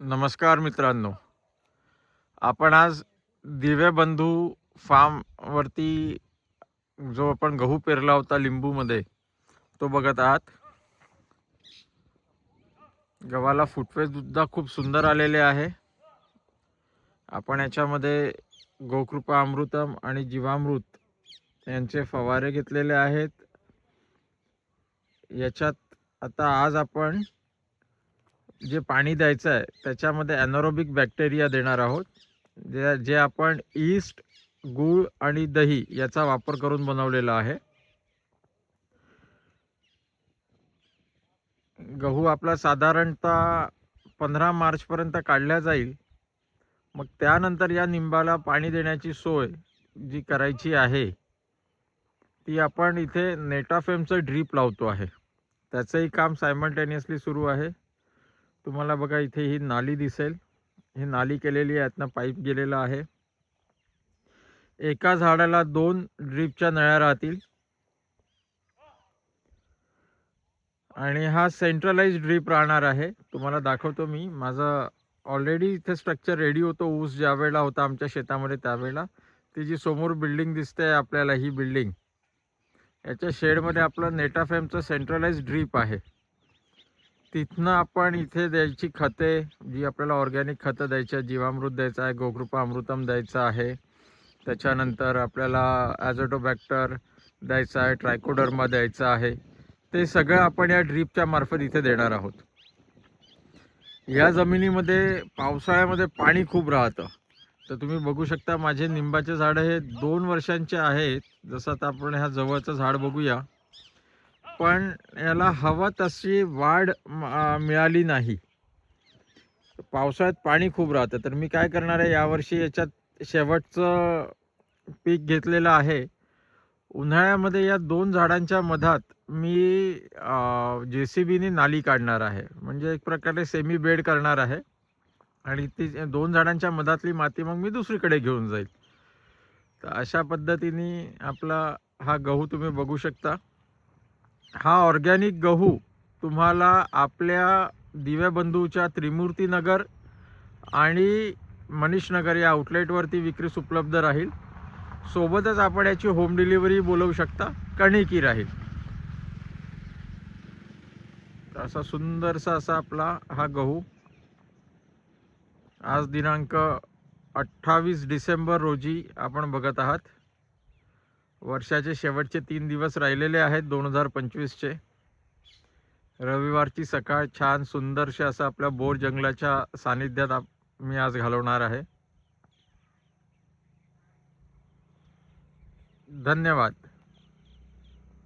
नमस्कार मित्रांनो. आपण आज दिव्यबंधू फार्मवरती जो आपण गहू पेरला होता लिंबूमध्ये तो बघत आहात. गव्हाला फुटवे सुद्धा खूप सुंदर आलेले आहे. आपण याच्यामध्ये गोकृपा अमृतम आणि जीवामृत यांचे फवारे घेतलेले आहेत. याच्यात आता आज आपण जे पाणी द्यायचं आहे त्याच्यामध्ये ॲनोरोबिक बॅक्टेरिया देणार आहोत. जे जे आपण ईस्ट गूळ आणि दही याचा वापर करून बनवलेला आहे. गहू आपला साधारणतः पंधरा मार्चपर्यंत काढल्या जाईल. मग त्यानंतर या निंबाला पाणी देण्याची सोय जी करायची आहे ती आपण इथे नेटाफेमचं ड्रीप लावतो आहे. त्याचंही काम सायमल्टेनियसली सुरू आहे. तुम्हाला बघा इथे ही नाली दिसेल. ही नाली केलेली आहे यातनं पाईप गेलेला आहे. एका झाडाला दोन ड्रीपच्या नळ्या राहतील. आणि हा सेंट्रलाइज ड्रीप राहणार आहे. तुम्हाला दाखवतो मी. माझा ऑलरेडी इथे स्ट्रक्चर रेडी होतो. ऊस ज्या वेळेला होता आमच्या शेतामध्ये त्यावेळेला. ती जी समोर बिल्डिंग दिसते आपल्याला ही बिल्डिंग याच्या शेडमध्ये आपलं नेटाफेमचं सेंट्रलाइज ड्रीप आहे. तिथनं आपण इथे द्यायची खते जी आपल्याला ऑर्गॅनिक खतं द्यायची आहे जीवामृत द्यायचं आहे गोकृपा अमृतम द्यायचं आहे. त्याच्यानंतर आपल्याला ॲझोटोबॅक्टर द्यायचं आहे ट्रायकोडर्मा द्यायचं आहे. ते सगळं आपण या ड्रीपच्या मार्फत इथे देणार आहोत. या जमिनीमध्ये पावसाळ्यामध्ये पाणी खूप राहतं. तर तुम्ही बघू शकता माझे निंबाचे झाडं हे दोन वर्षांचे आहेत. जसं आता आपण ह्या जवळचं झाड बघूया. पण याला हवा तशी वाढ मिळाली नाही. पावसाळ्यात पाणी खूप राहतं. तर मी काय करणार आहे यावर्षी याच्यात शेवटचं पीक घेतलेलं आहे. उन्हाळ्यामध्ये या दोन झाडांच्या मधात मी जे सी बीने नाली काढणार आहे. म्हणजे एक प्रकारे सेमी बेड करणार आहे. आणि ती दोन झाडांच्या मधातली माती मग मी दुसरीकडे घेऊन जाईल. तर अशा पद्धतीने आपला हा गहू तुम्ही बघू शकता. हा ऑर्गॅनिक गहू तुम्हाला आपल्या दिव्याबंधूच्या त्रिमूर्तीनगर आणि मनीष नगर या आउटलेटवरती विक्रीस उपलब्ध राहील. सोबतच आपण याची होम डिलिव्हरी बोलवू शकता. कणिकी राहील. असा सुंदरसा असा आपला हा गहू. आज दिनांक अठ्ठावीस डिसेंबर रोजी आपण बघत आहात. वर्षाचे शेवटचे तीन दिवस राहिलेले आहेत दोन हजार पंचवीसचे. रविवारची सकाळ छान सुंदरशे असं आपल्या बोर जंगलाच्या सानिध्यात आप मी आज घालवणार आहे. धन्यवाद.